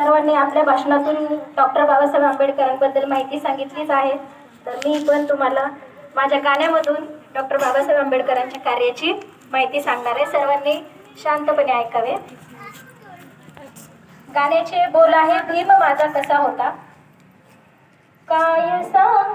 सर्वांनी आपल्या भाषणातून डॉक्टर बाबासाहेब आंबेडकरांबद्दल माहिती सांगितलीच आहे. तर मी पण तुम्हाला माझ्या गाण्यामधून डॉक्टर बाबासाहेब आंबेडकरांच्या कार्याची माहिती सांगणार आहे. सर्वांनी शांतपणे ऐकावे. गाण्याचे बोल आहे भीम माझा कसा होता? काय सांग?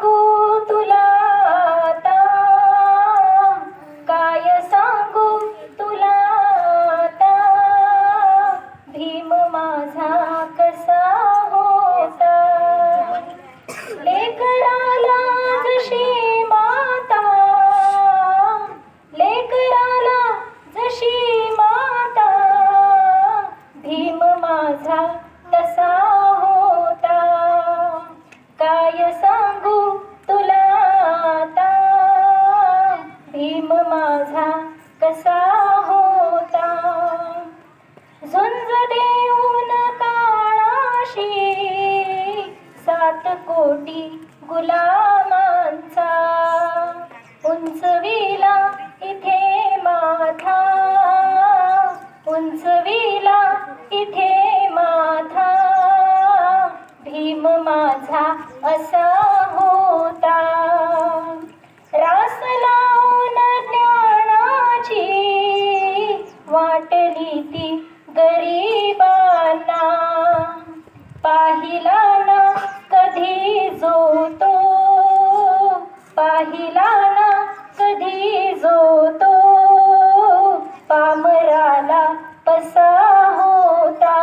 माझा कसा होता? झुंज देऊन काळाशी सात कोटी गुलामांचा उंचविला इथे माथा. उंचविला इथे माथा. भीम माझा असा ती गरीबांना पाहिला ना कधी जो तो पाहिला ना कधी जो तो पामराला पसा होता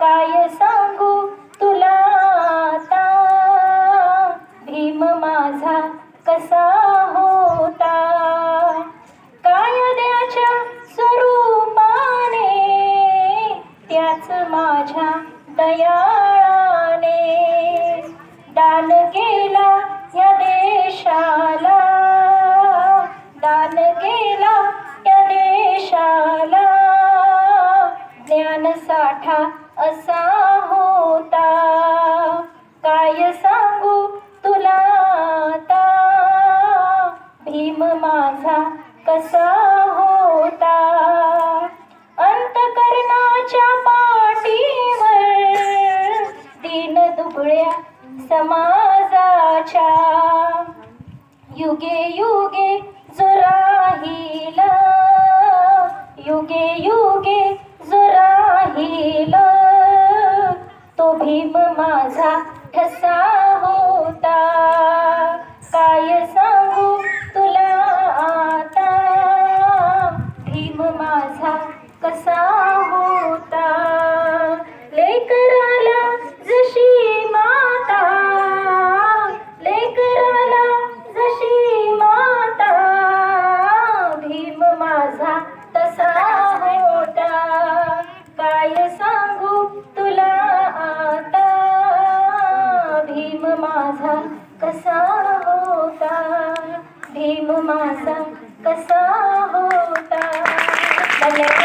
काय सांगू तुला आता? भीम माझा कसा होता? त्याच माझ्या दयाळाने. दान केला या देशाला. दान केला या देशाला. ज्ञानसाठा असा होता. काय सांगू तुला आता? भीम माझा कसा हो समाजाच्या युगे युगे जो राहील. युगे युगे जो राहील. तो भीम माझा ठसा होता. काय सांगू तुला आता? भीम माझा कसा होता? माझा कसा होता?